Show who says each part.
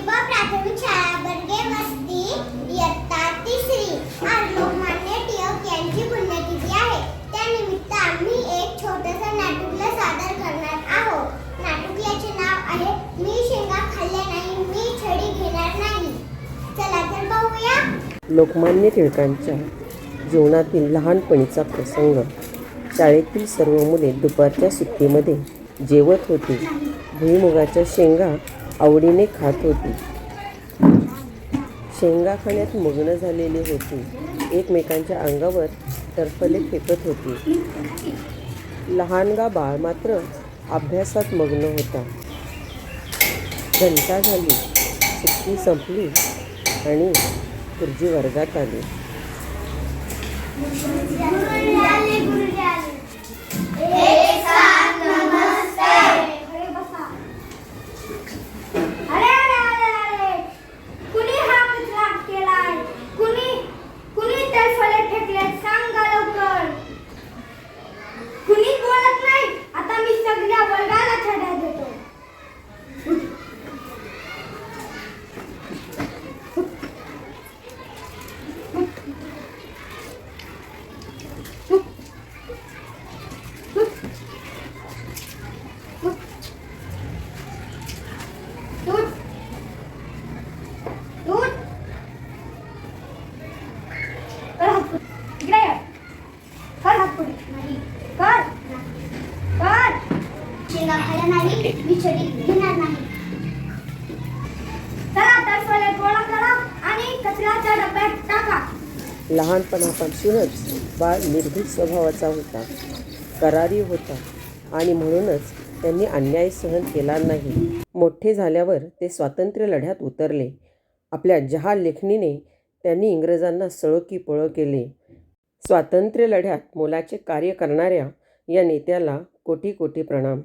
Speaker 1: प्राथमिक शाळा बर्गे वस्ती इयत्ता तिसरी. आज लोकमान्य टिळक यांची पुण्यतिथी आहे. त्यानिमित्त आम्ही एक छोटंसं सादर करणार आहोत. नाटुकल्याचे नाव आहे मी शेंगा खाल्ल्या नाही मी छडी घेणार नाही. चला तर पाहूया.
Speaker 2: लोकमान्य टिळकांच्या जीवनातील लहानपणीचा प्रसंग. शाळेतील सर्व मुले दुपारच्या सुट्टीमध्ये जेवत होती. भुईमुगाच्या शेंगा आवडीने खात होती. शेंगा खाण्यात मग्न झालेली होती. एकमेकांच्या अंगावर टरफले फेकत होती. लहानगा बाळ मात्र अभ्यासात मग्न होता. घंटा झाली. सुट्टी संपली आणि खुर्जी वर्गात आली.
Speaker 1: नाही. कर. कर. खायला नाही मी छडी घेणार नाही. चला तर फळे गोळा करा आणि कचऱ्याच्या डब्यात टाका.
Speaker 2: लहानपणापासूनच बाळ निर्भीड स्वभावाचा होता करारी होता आणि म्हणूनच त्यांनी अन्याय सहन केला नाही. मोठे झाल्यावर ते स्वातंत्र्य लढ्यात उतरले. आपल्या जहाल लेखणीने त्यांनी इंग्रजांना सळो की पळो केले. स्वातंत्र्य लढ्यात मोलाचे कार्य करणाऱ्या या नेत्याला कोटी कोटी प्रणाम.